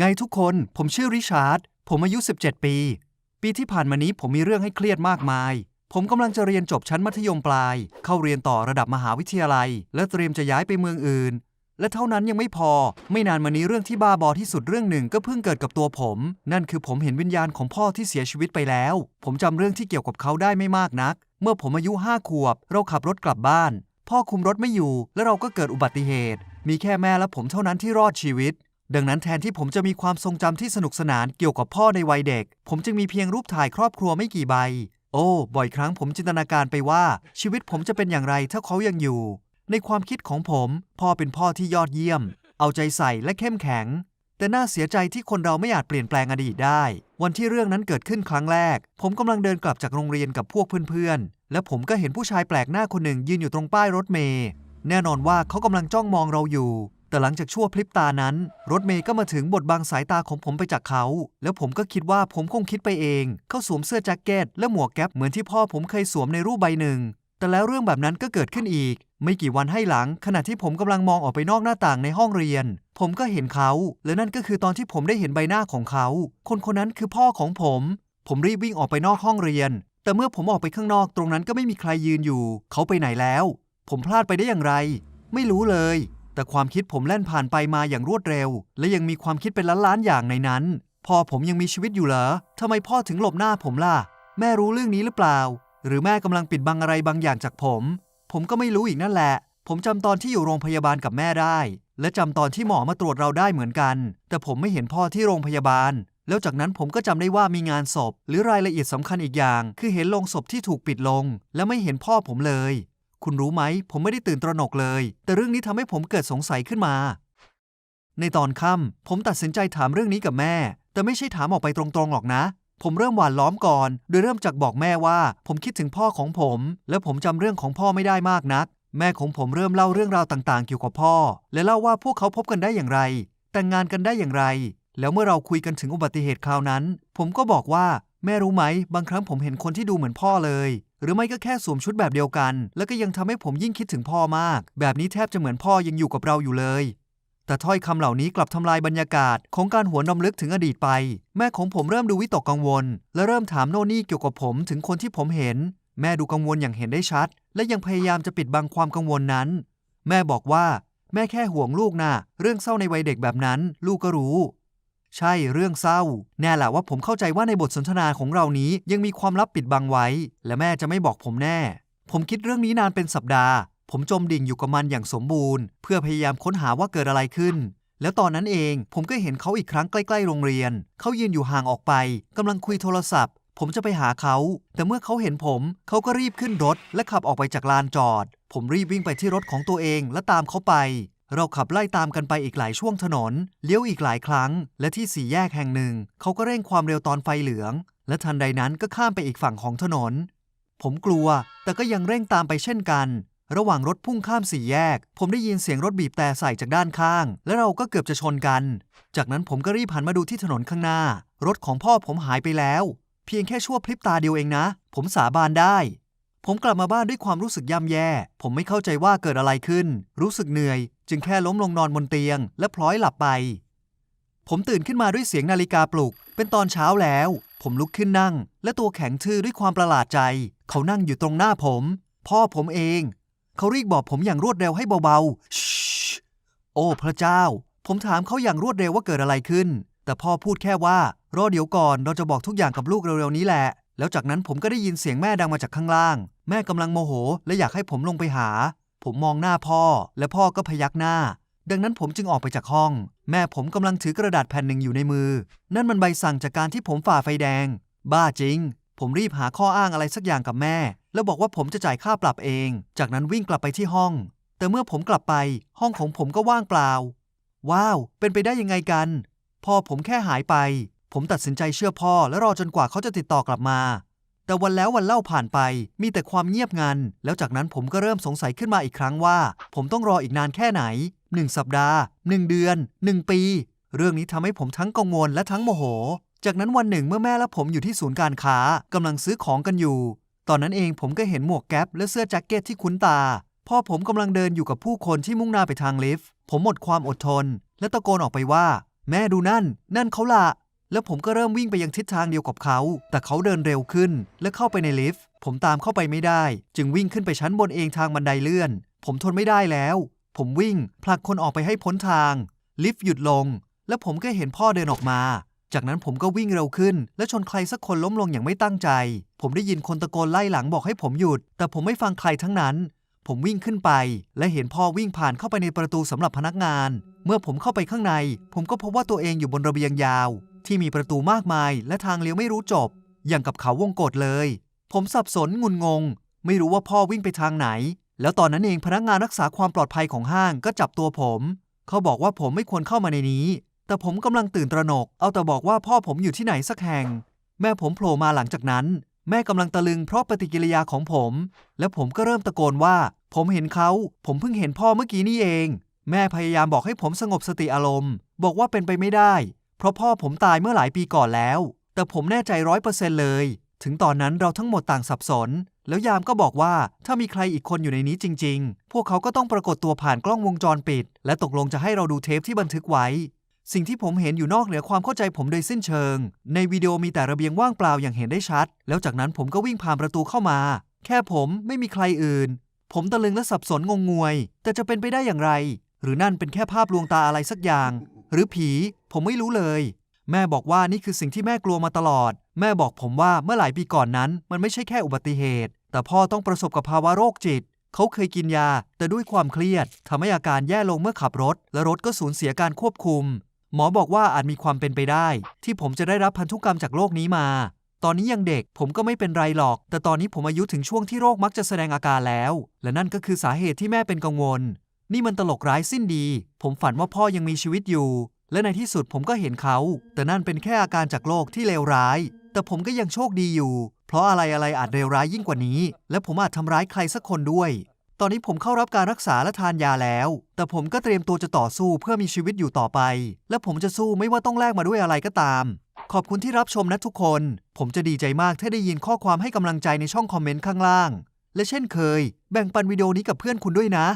ไงทุกคน ผมชื่อริชาร์ด ผมอายุ 17 ปี ปีที่ผ่านมานี้ผมมีเรื่องให้เครียดมากมาย ผมกำลังจะเรียนจบชั้นมัธยมปลาย เข้าเรียนต่อระดับมหาวิทยาลัย และเตรียมจะย้ายไปเมืองอื่น และเท่านั้นยังไม่พอ ไม่นานมานี้เรื่องที่บ้าบอที่สุดเรื่องหนึ่งก็เพิ่งเกิดกับตัวผม นั่นคือผมเห็นวิญญาณของพ่อที่เสียชีวิตไปแล้ว ผมจำเรื่องที่เกี่ยวกับเขาได้ไม่มากนัก เมื่อผมอายุห้าขวบ เราขับรถกลับบ้าน พ่อคุมรถไม่อยู่ และเราก็เกิดอุบัติเหตุ มีแค่แม่และผมเท่านั้นที่รอดชีวิต ดังนั้นแทนที่ผมจะมีความทรงจำที่สนุกสนานเกี่ยวกับพ่อในวัยเด็ก ผมจึงมีเพียงรูปถ่ายครอบครัวไม่กี่ใบ โอ้ บ่อยครั้งผมจินตนาการไปว่า ชีวิตผมจะเป็นอย่างไรถ้าเขายังอยู่ ในความคิดของผม พ่อเป็นพ่อที่ยอดเยี่ยม เอาใจใส่และเข้มแข็ง แต่น่าเสียใจที่คนเราไม่อาจเปลี่ยนแปลงอดีตได้ วันที่เรื่องนั้นเกิดขึ้นครั้งแรก ผมกำลังเดินกลับจากโรงเรียนกับพวกเพื่อนๆ และผมก็เห็นผู้ชายแปลกหน้าคนหนึ่งยืนอยู่ตรงป้ายรถเมล์แน่นอนว่าเขากำลังจ้องมองเราอยู่ แต่หลังจากชั่วพลิบตานั้น รถเมย์ก็มาถึงบทบังสายตาของผมไปจากเขา แล้วผมก็คิดว่าผมคงคิดไปเอง เขาสวมเสื้อแจ็คเก็ตและหมวกแก๊ปเหมือนที่พ่อผมเคยสวมในรูปใบหนึ่ง แต่แล้วเรื่องแบบนั้นก็เกิดขึ้นอีก ไม่กี่วันให้หลัง ขณะที่ผมกำลังมองออกไปนอกหน้าต่างในห้องเรียน ผมก็เห็นเขา และนั่นก็คือตอนที่ผมได้เห็นใบหน้าของเขา คนคนนั้นคือพ่อของผม ผมรีบวิ่งออกไปนอกห้องเรียน แต่เมื่อผมออกไปข้างนอกตรงนั้นก็ไม่มีใครยืนอยู่ เขาไปไหนแล้ว ผมพลาดไปได้อย่างไร ไม่รู้เลย แต่ความคิดผมแล่นผ่านไปมาอย่างรวดเร็ว และยังมีความคิดเป็นล้านๆอย่างในนั้น พ่อผมยังมีชีวิตอยู่เหรอทำไมพ่อถึงหลบหน้าผมล่ะ แม่รู้เรื่องนี้หรือเปล่า หรือแม่กำลังปิดบังอะไรบางอย่างจากผม ผมก็ไม่รู้อีกนั่นแหละ ผมจำตอนที่อยู่โรงพยาบาลกับแม่ได้ และจำตอนที่หมอมาตรวจเราได้เหมือนกัน แต่ผมไม่เห็นพ่อที่โรงพยาบาล แล้วจากนั้นผมก็จำได้ว่ามีงานศพ หรือรายละเอียดสำคัญอีกอย่าง คือเห็นโลงศพที่ถูกปิดลง และไม่เห็นพ่อผมเลย คุณรู้ไหม ผมไม่ได้ตื่นตระหนกเลย แต่เรื่องนี้ทำให้ผมเกิดสงสัยขึ้นมา ในตอนค่ำผมตัดสินใจถามเรื่องนี้กับแม่ แต่ไม่ใช่ถามออกไปตรงๆหรอกนะ ผมเริ่มหวานล้อมก่อน โดยเริ่มจากบอกแม่ว่า ผมคิดถึงพ่อของผม และผมจำเรื่องของพ่อไม่ได้มากนัก แม่ของผมเริ่มเล่าเรื่องราวต่างๆ เกี่ยวกับพ่อ และเล่าว่าพวกเขาพบกันได้อย่างไร แต่งงานกันได้อย่างไร แล้วเมื่อเราคุยกันถึงอุบัติเหตุคราวนั้น ผมก็บอกว่า แม่รู้ไหม บางครั้งผมเห็นคนที่ดูเหมือนพ่อเลย หรือไม่ก็แค่สวมชุดแบบเดียวกัน แล้วก็ยังทำให้ผมยิ่งคิดถึงพ่อมาก แบบนี้แทบจะเหมือนพ่อยังอยู่กับเราอยู่เลย แต่ถ้อยคำเหล่านี้กลับทำลายบรรยากาศของการหวนรำลึกถึงอดีตไป แม่ของผมเริ่มดูวิตกกังวล และเริ่มถามโน่นนี่เกี่ยวกับผมถึงคนที่ผมเห็น แม่ดูกังวลอย่างเห็นได้ชัด และยังพยายามจะปิดบังความกังวลนั้น แม่บอกว่า แม่แค่ห่วงลูกนะ่ะเรื่องเศร้าในวัยเด็กแบบนั้น ลูกก็รู้ ใช่เรื่องเศร้า แน่แหละว่าผมเข้าใจว่าในบทสนทนาของเรานี้ยังมีความลับปิดบังไว้ และแม่จะไม่บอกผมแน่ ผมคิดเรื่องนี้นานเป็นสัปดาห์ ผมจมดิ่งอยู่กับมันอย่างสมบูรณ์ เพื่อพยายามค้นหาว่าเกิดอะไรขึ้น แล้วตอนนั้นเองผมก็เห็นเขาอีกครั้งใกล้ๆโรงเรียน เขายืนอยู่ห่างออกไปกำลังคุยโทรศัพท์ ผมจะไปหาเขา แต่เมื่อเขาเห็นผม เขาก็รีบขึ้นรถ และขับออกไปจากลานจอด ผมรีบวิ่งไปที่รถของตัวเองและตามเขาไป เราขับไล่ตามกันไปอีกหลายช่วงถนน เลี้ยวอีกหลายครั้ง และที่สี่แยกแห่งหนึ่ง เขาก็เร่งความเร็วตอนไฟเหลือง และทันใดนั้นก็ข้ามไปอีกฝั่งของถนน ผมกลัว แต่ก็ยังเร่งตามไปเช่นกัน ระหว่างรถพุ่งข้ามสี่แยก ผมได้ยินเสียงรถบีบแต่ใส่จากด้านข้าง และเราก็เกือบจะชนกัน จากนั้นผมก็รีบหันมาดูที่ถนนข้างหน้า รถของพ่อผมหายไปแล้ว เพียงแค่ชั่วพริบตาเดียวเองนะ ผมสาบานได้ ผมกลับมาบ้านด้วยความรู้สึกย่ำแย่ ผมไม่เข้าใจว่าเกิดอะไรขึ้น รู้สึกเหนื่อย จึงแค่ล้มลงนอนบนเตียง และพลอยหลับไป ผมตื่นขึ้นมาด้วยเสียงนาฬิกาปลุก เป็นตอนเช้าแล้ว ผมลุกขึ้นนั่ง และตัวแข็งทื่อด้วยความประหลาดใจ เขานั่งอยู่ตรงหน้าผม พ่อผมเอง เขารีบบอกผมอย่างรวดเร็วให้เบาๆชโอ้พระเจ้า ผมถามเขาอย่างรวดเร็วว่าเกิดอะไรขึ้น แต่พ่อพูดแค่ว่ารอเดี๋ยวก่อนเราจะบอกทุกอย่างกับลูกเร็วๆนี้แหละ แล้วจากนั้นผมก็ได้ยินเสียงแม่ดังมาจากข้างล่าง แม่กำลังโมโห และอยากให้ผมลงไปหา ผมมองหน้าพ่อ และพ่อก็พยักหน้า ดังนั้นผมจึงออกไปจากห้อง แม่ผมกำลังถือกระดาษแผ่นหนึ่งอยู่ในมือ นั่นมันใบสั่งจากการที่ผมฝ่าไฟแดง บ้าจริง ผมรีบหาข้ออ้างอะไรสักอย่างกับแม่ แล้วบอกว่าผมจะจ่ายค่าปรับเอง จากนั้นวิ่งกลับไปที่ห้อง แต่เมื่อผมกลับไป ห้องของผมก็ว่างเปล่า ว้าว เป็นไปได้ยังไงกัน พ่อผมแค่หายไป ผมตัดสินใจเชื่อพ่อและรอจนกว่าเขาจะติดต่อกลับมา แต่วันแล้ววันเล่าผ่านไป มีแต่ความเงียบงัน แล้วจากนั้นผมก็เริ่มสงสัยขึ้นมาอีกครั้งว่า ผมต้องรออีกนานแค่ไหนหนึ่งสัปดาห์หนึ่งเดือนหนึ่งปี เรื่องนี้ทำให้ผมทั้งกังวลและทั้งโมโห จากนั้นวันหนึ่งเมื่อแม่และผมอยู่ที่ศูนย์การค้ากำลังซื้อของกันอยู่ ตอนนั้นเองผมก็เห็นหมวกแก๊ปและเสื้อแจ็คเก็ตที่คุ้นตา พ่อผมกำลังเดินอยู่กับผู้คนที่มุ่งหน้าไปทางลิฟต์ ผมหมดความอดทน และตะโกนออกไปว่า แม่ดูนั่น นั่นเขาละ แล้วผมก็เริ่มวิ่งไปยังทิศทางเดียวกับเขา แต่เขาเดินเร็วขึ้น และเข้าไปในลิฟต์ ผมตามเข้าไปไม่ได้ จึงวิ่งขึ้นไปชั้นบนเองทางบันไดเลื่อน ผมทนไม่ได้แล้ว ผมวิ่งผลักคนออกไปให้พ้นทาง ลิฟต์หยุดลง และผมก็เห็นพ่อเดินออกมา จากนั้นผมก็วิ่งเร็วขึ้น และชนใครสักคนล้มลงอย่างไม่ตั้งใจ ผมได้ยินคนตะโกนไล่หลังบอกให้ผมหยุด แต่ผมไม่ฟังใครทั้งนั้น ผมวิ่งขึ้นไป และเห็นพ่อวิ่งผ่านเข้าไปในประตูสำหรับพนักงาน เมื่อผมเข้าไปข้างใน ผมก็พบว่าตัวเองอยู่บนระเบียงยาว ที่มีประตูมากมายและทางเลี้ยวไม่รู้จบ อย่างกับเขาวงกฏเลย ผมสับสนงุนงง ไม่รู้ว่าพ่อวิ่งไปทางไหน แล้วตอนนั้นเองพนักงานรักษาความปลอดภัยของห้างก็จับตัวผม เขาบอกว่าผมไม่ควรเข้ามาในนี้ แต่ผมกำลังตื่นตระหนก เอาแต่บอกว่าพ่อผมอยู่ที่ไหนสักแห่ง แม่ผมโผล่มาหลังจากนั้น แม่กำลังตะลึงเพราะปฏิกิริยาของผม และผมก็เริ่มตะโกนว่า ผมเห็นเขา ผมเพิ่งเห็นพ่อเมื่อกี้นี่เอง แม่พยายามบอกให้ผมสงบสติอารมณ์ บอกว่าเป็นไปไม่ได้ เพราะพ่อผมตายเมื่อหลายปีก่อนแล้ว แต่ผมแน่ใจร้อยเปอร์เซ็นต์เลย ถึงตอนนั้นเราทั้งหมดต่างสับสน แล้วยามก็บอกว่าถ้ามีใครอีกคนอยู่ในนี้จริง ๆ พวกเขาก็ต้องปรากฏตัวผ่านกล้องวงจรปิด และตกลงจะให้เราดูเทปที่บันทึกไว้ สิ่งที่ผมเห็นอยู่นอกเหนือความเข้าใจผมโดยสิ้นเชิง ในวิดีโอมีแต่ระเบียงว่างเปล่าอย่างเห็นได้ชัด แล้วจากนั้นผมก็วิ่งผ่านประตูเข้ามา แค่ผมไม่มีใครอื่น ผมตะลึงและสับสนงงงวย แต่จะเป็นไปได้อย่างไร หรือนั่นเป็นแค่ภาพลวงตาอะไรสักอย่าง หรือผี ผมไม่รู้เลย แม่บอกว่านี่คือสิ่งที่แม่กลัวมาตลอด แม่บอกผมว่าเมื่อหลายปีก่อนนั้น มันไม่ใช่แค่อุบัติเหตุ แต่พ่อต้องประสบกับภาวะโรคจิต เขาเคยกินยา แต่ด้วยความเครียดทำให้อาการแย่ลงเมื่อขับรถ และรถก็สูญเสียการควบคุม หมอบอกว่าอาจมีความเป็นไปได้ ที่ผมจะได้รับพันธุกรรมจากโรคนี้มา ตอนนี้ยังเด็กผมก็ไม่เป็นไรหรอก แต่ตอนนี้ผมอายุถึงช่วงที่โรคมักจะแสดงอาการแล้ว และนั่นก็คือสาเหตุที่แม่เป็นกังวล นี่มันตลกร้ายสิ้นดี ผมฝันว่าพ่อยังมีชีวิตอยู่ และในที่สุดผมก็เห็นเขา แต่นั่นเป็นแค่อาการจากโรคที่เลวร้าย แต่ผมก็ยังโชคดีอยู่ เพราะอะไรอะไรอาจเลวร้ายยิ่งกว่านี้ และผมอาจทำร้ายใครสักคนด้วย ตอนนี้ผมเข้ารับการรักษาและทานยาแล้ว แต่ผมก็เตรียมตัวจะต่อสู้เพื่อมีชีวิตอยู่ต่อไป และผมจะสู้ไม่ว่าต้องแลกมาด้วยอะไรก็ตาม ขอบคุณที่รับชมนะทุกคน ผมจะดีใจมากถ้าได้ยินข้อความให้กำลังใจในช่องคอมเมนต์ข้างล่าง และเช่นเคย แบ่งปันวิดีโอนี้กับเพื่อนคุณด้วยนะ